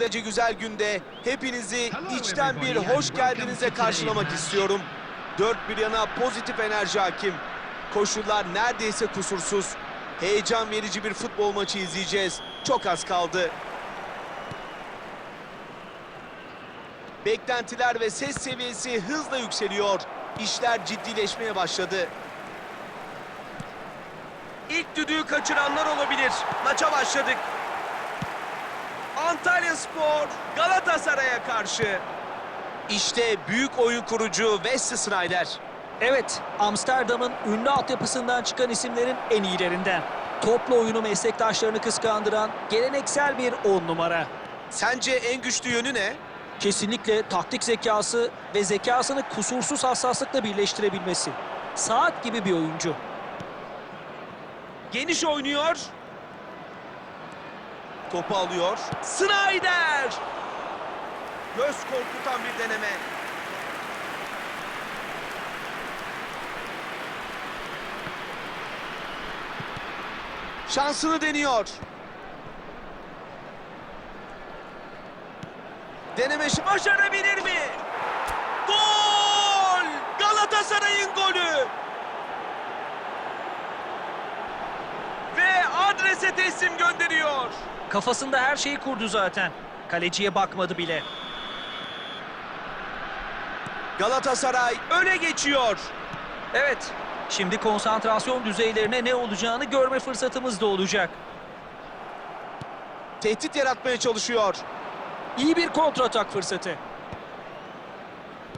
derece güzel günde hepinizi içten bir hoş geldinize karşılamak istiyorum. Dört bir yana pozitif enerji hakim. Koşullar neredeyse kusursuz. Heyecan verici bir futbol maçı izleyeceğiz. Çok az kaldı. Beklentiler ve ses seviyesi hızla yükseliyor. İşler ciddileşmeye başladı. İlk düdüğü kaçıranlar olabilir. Maça başladık. Antalya Spor Galatasaray'a karşı. İşte büyük oyun kurucu Wesley Sneijder. Evet, Amsterdam'ın ünlü altyapısından çıkan isimlerin en iyilerinden. Topla oyunu meslektaşlarını kıskandıran geleneksel bir on numara. Sence en güçlü yönü ne? Kesinlikle taktik zekası ve zekasını kusursuz hassaslıkla birleştirebilmesi. Saat gibi bir oyuncu. Geniş oynuyor. Topu alıyor. Snyder! Göz korkutan bir deneme. Şansını deniyor. Deneme şi- başarabilir mi? Gol! Galatasaray'ın golü! Ve adrese teslim gönderiyor. Kafasında her şeyi kurdu zaten. Kaleciye bakmadı bile. Galatasaray öne geçiyor. Evet, şimdi konsantrasyon düzeylerine ne olacağını görme fırsatımız da olacak. Tehdit yaratmaya çalışıyor. İyi bir kontratak fırsatı.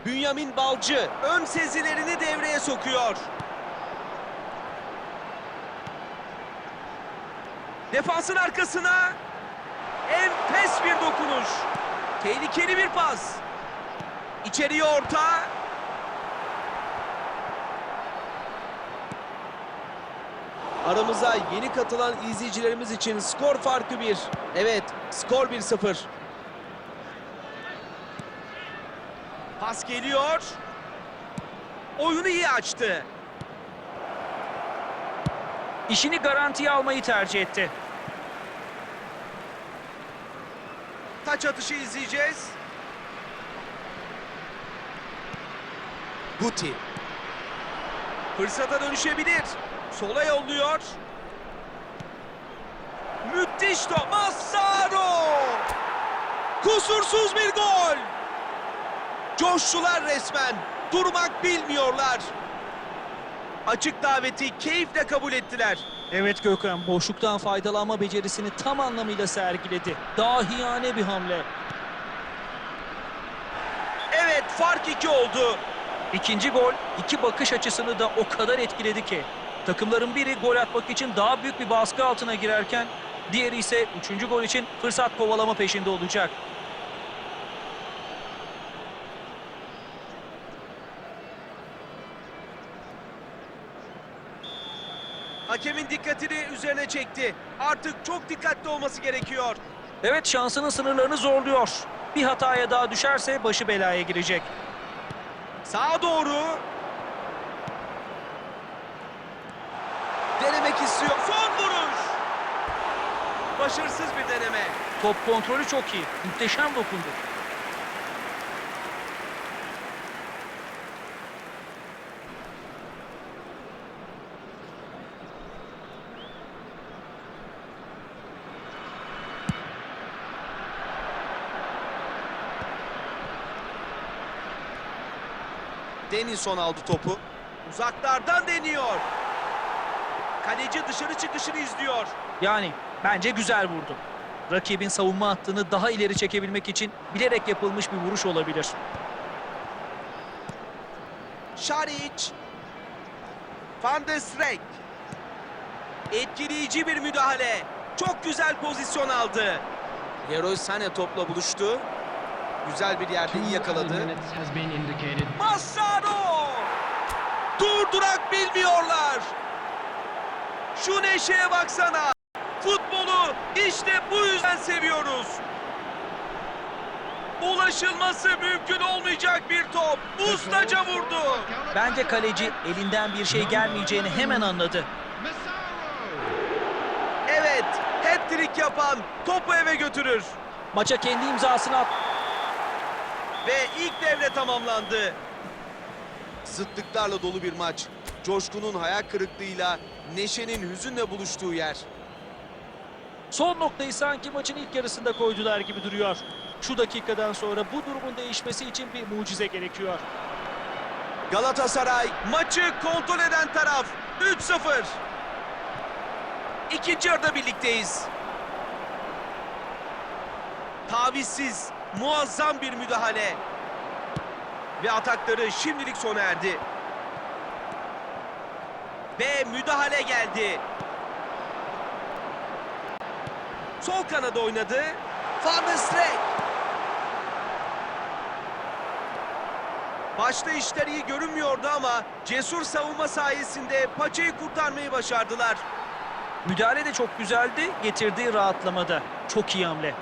Bünyamin Balcı ön sezilerini devreye sokuyor. Defansın arkasına enfes bir dokunuş. Tehlikeli bir pas. İçeriye orta. Aramıza yeni katılan izleyicilerimiz için skor farkı 1. Evet, skor 1-0. Pas geliyor. Oyunu iyi açtı. İşini garantiye almayı tercih etti. Taç atışı izleyeceğiz. Guti. Fırsata dönüşebilir. Sola yolluyor. Müthiş top. Massaro. Kusursuz bir gol. Coştular resmen. Durmak bilmiyorlar. Açık daveti keyifle kabul ettiler. Evet Gökhan, boşluktan faydalanma becerisini tam anlamıyla sergiledi. Dahiyane bir hamle. Evet fark iki oldu. İkinci gol iki bakış açısını da o kadar etkiledi ki. Takımların biri gol atmak için daha büyük bir baskı altına girerken diğeri ise üçüncü gol için fırsat kovalama peşinde olacak. Hakemin dikkatini üzerine çekti. Artık çok dikkatli olması gerekiyor. Evet şansının sınırlarını zorluyor. Bir hataya daha düşerse başı belaya girecek. Sağa doğru. Denemek istiyor. Son vuruş. Başarısız bir deneme. Top kontrolü çok iyi. Muhteşem dokundu. Denilson aldı topu. Uzaklardan deniyor. Kaleci dışarı çıkışını izliyor. Yani bence güzel vurdu. Rakibin savunma hattını daha ileri çekebilmek için bilerek yapılmış bir vuruş olabilir. Şaric. Van de Streek. Etkileyici bir müdahale. Çok güzel pozisyon aldı. Leroy Sané topla buluştu. Güzel bir yerde iyi yakaladı. Massaro! Durdurak bilmiyorlar. Şu neşeye baksana. Futbolu işte bu yüzden seviyoruz. Ulaşılması mümkün olmayacak bir top. Ustaca vurdu. Bence kaleci elinden bir şey gelmeyeceğini hemen anladı. Evet, hat-trick yapan topu eve götürür. Maça kendi imzasını at. Ve ilk devre tamamlandı. Zıtlıklarla dolu bir maç. Coşkunun hayal kırıklığıyla Neşe'nin hüzünle buluştuğu yer. Son noktayı sanki maçın ilk yarısında koydular gibi duruyor. Şu dakikadan sonra bu durumun değişmesi için bir mucize gerekiyor. Galatasaray maçı kontrol eden taraf 3-0. İkinci yarıda birlikteyiz. Tavizsiz muazzam bir müdahale. Ve atakları şimdilik sona erdi. Ve müdahale geldi. Sol kanada oynadı. Van. Başta işler iyi görünmüyordu ama cesur savunma sayesinde paçayı kurtarmayı başardılar. Müdahale de çok güzeldi, getirdiği rahatlamada. Çok iyi hamle.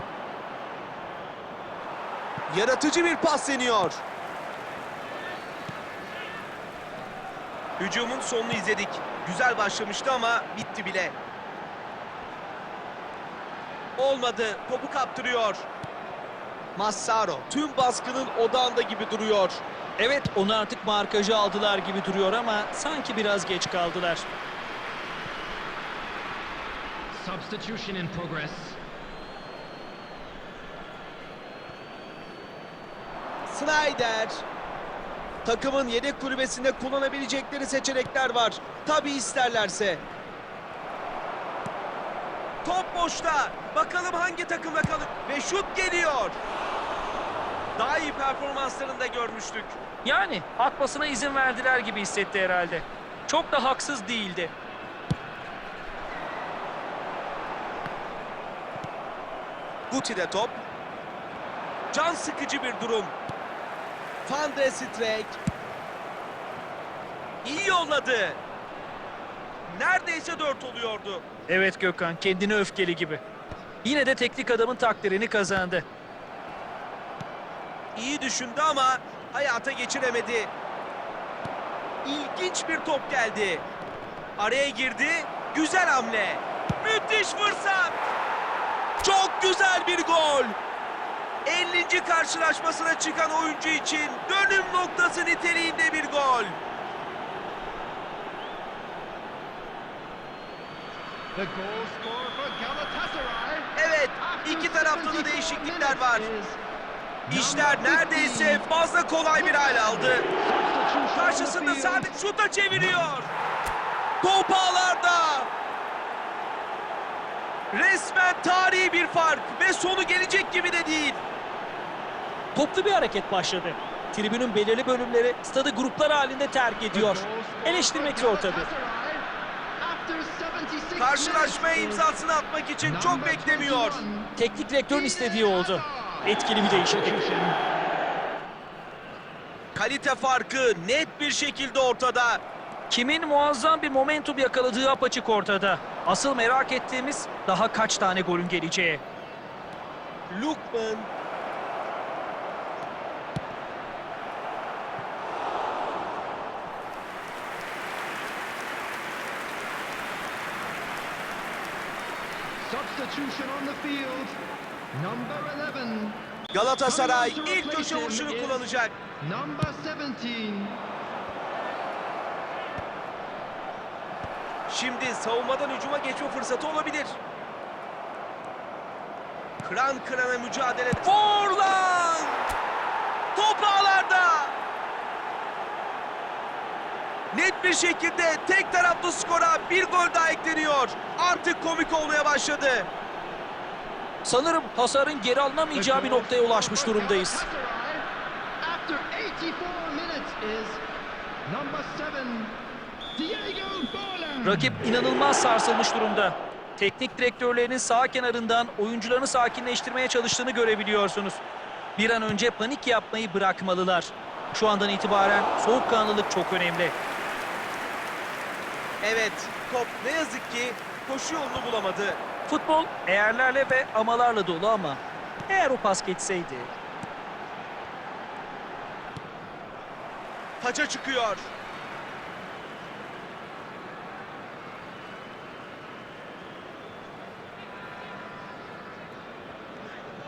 Yaratıcı bir pas deniyor. Hücumun sonunu izledik. Güzel başlamıştı ama bitti bile. Olmadı. Topu kaptırıyor. Massaro tüm baskının odağında gibi duruyor. Evet, onu artık markajı aldılar gibi duruyor ama sanki biraz geç kaldılar. Substitution in progress. Snyder. Takımın yedek kulübesinde kullanabilecekleri seçenekler var. Tabi isterlerse. Top boşta. Bakalım hangi takımda kalır. Ve şut geliyor. Daha iyi performanslarını da görmüştük. Yani atmasına izin verdiler gibi hissetti herhalde. Çok da haksız değildi. Guti'de top. Can sıkıcı bir durum. Van de Streek. İyi yolladı. Neredeyse dört oluyordu. Evet Gökhan, kendini öfkeli gibi. Yine de teknik adamın takdirini kazandı. İyi düşündü ama hayata geçiremedi. İlginç bir top geldi. Araya girdi. Güzel hamle. Müthiş fırsat. Çok güzel bir gol. 50. karşılaşmasına çıkan oyuncu için dönüm noktası niteliğinde bir gol. Evet, iki tarafta da 74 değişiklikler var. İşler neredeyse 15. fazla kolay bir hale aldı. Karşısında. Sadık şuta çeviriyor. Top ağlarda. Resmen tarihi bir fark ve sonu gelecek gibi de değil. Toplu bir hareket başladı. Tribünün belirli bölümleri stadı gruplar halinde terk ediyor. Eleştirmek zor tabii. Galatasaray. After 76 Karşılaşmaya imzasını atmak için çok beklemiyor. 21. Teknik direktörün istediği oldu. Etkili bir değişiklik. Kalite farkı net bir şekilde ortada. Kimin muazzam bir momentum yakaladığı apaçık ortada. Asıl merak ettiğimiz daha kaç tane golün geleceği. Lukman. Galatasaray ilk köşe vuruşunu kullanacak. Number 17. Şimdi savunmadan hücuma geçme fırsatı olabilir. Kıran kırana mücadele. Forlan! Top ağlarda! Net bir şekilde tek taraflı skora bir gol daha ekleniyor. Artık komik olmaya başladı. Sanırım hasarın geri alınamayacağı bir noktaya ulaşmış durumdayız. After 84 minutes is number 7. Diego Bolan. Rakip inanılmaz sarsılmış durumda. Teknik direktörlerinin sağ kenarından oyuncularını sakinleştirmeye çalıştığını görebiliyorsunuz. Bir an önce panik yapmayı bırakmalılar. Şu andan itibaren soğukkanlılık çok önemli. Evet, top ne yazık ki koşu yolunu bulamadı. Futbol eğerlerle ve amalarla dolu ama eğer o pas geçseydi Taça çıkıyor.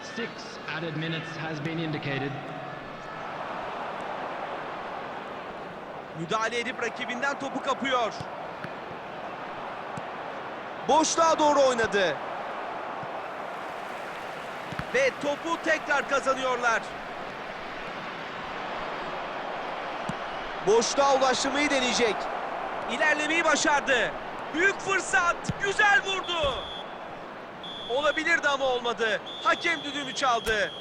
Six added minutes has been indicated. Müdahale edip rakibinden topu kapıyor. Boşluğa doğru oynadı. Ve topu tekrar kazanıyorlar. Boşluğa ulaştırmayı deneyecek. İlerlemeyi başardı. Büyük fırsat. Güzel vurdu. Olabilirdi ama olmadı. Hakem düdüğünü çaldı.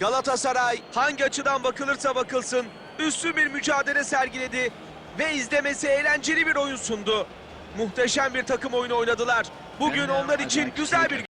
Galatasaray hangi açıdan bakılırsa bakılsın üstün bir mücadele sergiledi ve izlemesi eğlenceli bir oyun sundu. Muhteşem bir takım oyunu oynadılar. Bugün onlar için güzel bir